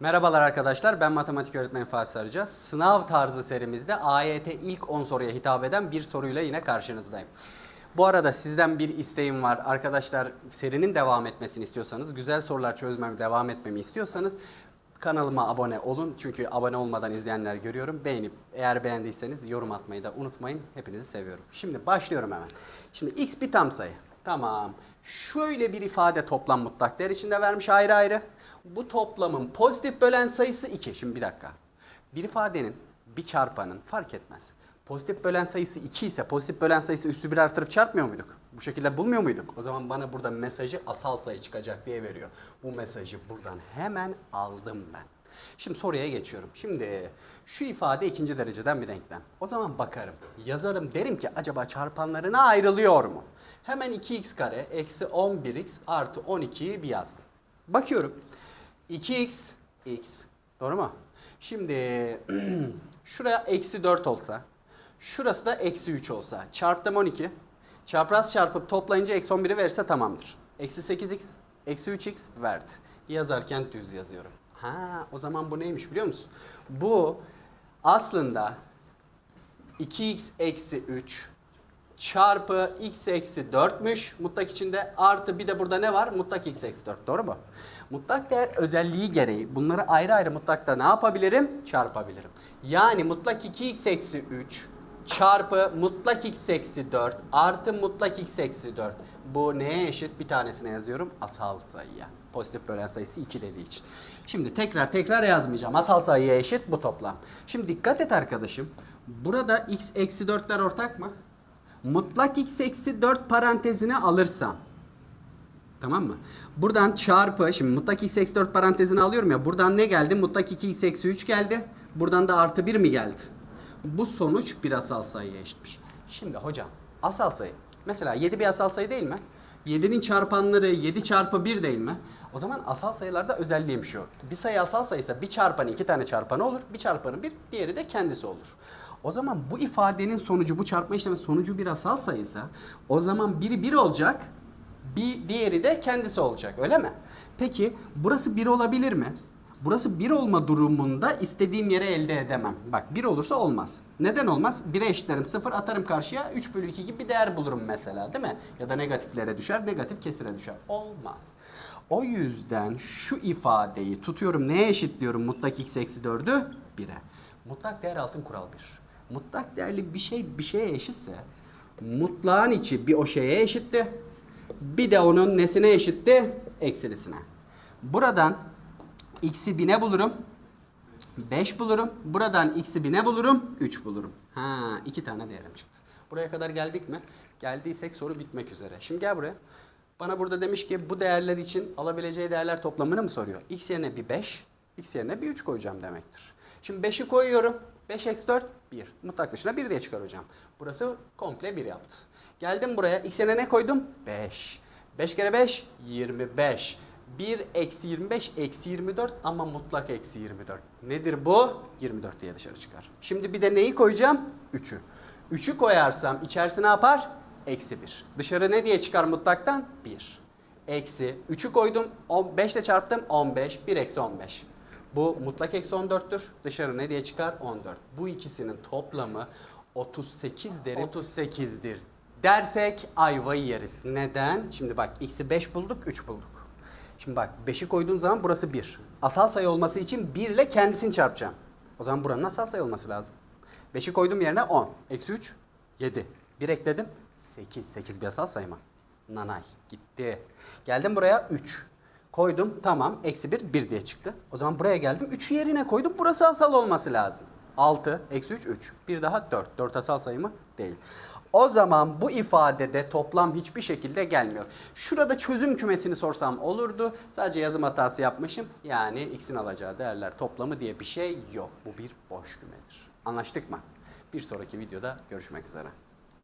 Merhabalar arkadaşlar, ben matematik öğretmeni Fatih Sarıca. Sınav tarzı serimizde AYT ilk 10 soruya hitap eden bir soruyla yine karşınızdayım. Bu arada sizden bir isteğim var. Arkadaşlar serinin devam etmesini istiyorsanız, güzel sorular çözmemi devam etmemi istiyorsanız kanalıma abone olun. Çünkü abone olmadan izleyenler görüyorum. Beğenip eğer beğendiyseniz yorum atmayı da unutmayın. Hepinizi seviyorum. Şimdi başlıyorum hemen. Şimdi x bir tam sayı. Tamam. Şöyle bir ifade toplam mutlak değer içinde vermiş ayrı ayrı. Bu toplamın pozitif bölen sayısı 2. Şimdi bir dakika. Bir ifadenin, bir çarpanın fark etmez. Pozitif bölen sayısı 2 ise pozitif bölen sayısı üstü bir artırıp çarpmıyor muyduk? Bu şekilde bulmuyor muyduk? O zaman bana burada mesajı asal sayı çıkacak diye veriyor. Bu mesajı buradan hemen aldım ben. Şimdi soruya geçiyorum. Şimdi şu ifade ikinci dereceden bir denklem. O zaman bakarım, yazarım derim ki acaba çarpanlarına ayrılıyor mu? Hemen 2x kare eksi 11x artı 12'yi bir yazdım. Bakıyorum. 2x, x. Doğru mu? Şimdi şuraya eksi 4 olsa, şurası da eksi 3 olsa, çarptım 12. Çapraz çarpıp toplayınca eksi 11'i verirse tamamdır. Eksi 8x, eksi 3x verdi. Yazarken düz yazıyorum. Ha, o zaman bu neymiş biliyor musun? Bu aslında 2x eksi 3 çarpı x eksi 4'müş mutlak içinde artı bir de burada ne var? Mutlak x eksi 4 doğru mu? Mutlak değer özelliği gereği bunları ayrı ayrı mutlakta ne yapabilirim? Çarpabilirim. Yani mutlak 2x eksi 3 çarpı mutlak x eksi 4 artı mutlak x eksi 4. Bu neye eşit? Bir tanesine yazıyorum. Asal sayıya. Pozitif bölen sayısı 2 dediği için. Şimdi tekrar tekrar yazmayacağım. Asal sayıya eşit bu toplam. Şimdi dikkat et arkadaşım. Burada x eksi 4'ler ortak mı? Mutlak x eksi 4 parantezine alırsam. Tamam mı? Buradan çarpı, şimdi mutlak x eksi 4 parantezine alıyorum ya. Buradan ne geldi? Mutlak 2x eksi 3 geldi. Buradan da artı 1 mi geldi? Bu sonuç bir asal sayıya eşitmiş. Şimdi hocam asal sayı. Mesela 7 bir asal sayı değil mi? 7'nin çarpanları 7 çarpı 1 değil mi? O zaman asal sayılarda özelliğim şu. Bir sayı asal sayıysa bir çarpanı iki tane çarpanı olur. Bir çarpanı bir, diğeri de kendisi olur. O zaman bu ifadenin sonucu, bu çarpma işlemi sonucu bir asal sayıysa o zaman biri 1 olacak, bir diğeri de kendisi olacak öyle mi? Peki burası 1 olabilir mi? Burası 1 olma durumunda istediğim yere elde edemem. Bak 1 olursa olmaz. Neden olmaz? 1'e eşitlerim 0 atarım karşıya 3 bölü 2 gibi bir değer bulurum mesela değil mi? Ya da negatiflere düşer negatif kesire düşer. Olmaz. O yüzden şu ifadeyi tutuyorum neye eşitliyorum mutlak x eksi 4'ü? 1'e. Mutlak değer altın kural 1. Mutlak değerli bir şey bir şeye eşitse mutlağın içi bir o şeye eşitti. Bir de onun nesine eşitti? Eksilisine. Buradan x'i 1000'e bulurum. 5 bulurum. Buradan x'i 1000'e bulurum. 3 bulurum. Ha, iki tane değerim çıktı. Buraya kadar geldik mi? Geldiysek soru bitmek üzere. Şimdi gel buraya. Bana burada demiş ki bu değerler için alabileceği değerler toplamını mı soruyor? x yerine bir 5, x yerine bir 3 koyacağım demektir. Şimdi 5'i koyuyorum. 5 eksi 4, 1. Mutlak dışına 1 diye çıkar hocam. Burası komple 1 yaptı. Geldim buraya. X yerine ne koydum? 5. 5 kere 5, 25. 1 eksi 25 eksi 24 ama mutlak eksi 24. Nedir bu? 24 diye dışarı çıkar. Şimdi bir de neyi koyacağım? 3'ü. 3'ü koyarsam içerisi ne yapar? Eksi 1. Dışarı ne diye çıkar mutlaktan? 1. Eksi 3'ü koydum. 5 ile çarptım. 15. 1 eksi 15. Bu mutlak eksi 14'tür. Dışarı ne diye çıkar? 14. Bu ikisinin toplamı 38 derim. 38'dir dersek ayvayı yeriz. Neden? Şimdi bak x'i 5 bulduk, 3 bulduk. Şimdi bak 5'i koyduğun zaman burası 1. Asal sayı olması için 1 ile kendisini çarpacağım. O zaman buranın asal sayı olması lazım. 5'i koydum yerine 10. Eksi 3, 7. 1 ekledim, 8. 8 bir asal sayı mı? Nanay. Gitti. Geldim buraya 3. Koydum tamam. Eksi 1, 1 diye çıktı. O zaman buraya geldim. 3'ü yerine koydum. Burası asal olması lazım. 6, eksi 3, 3. Bir daha 4. 4 asal sayı mı? Değil. O zaman bu ifadede toplam hiçbir şekilde gelmiyor. Şurada çözüm kümesini sorsam olurdu. Sadece yazım hatası yapmışım. Yani x'in alacağı değerler toplamı diye bir şey yok. Bu bir boş kümedir. Anlaştık mı? Bir sonraki videoda görüşmek üzere.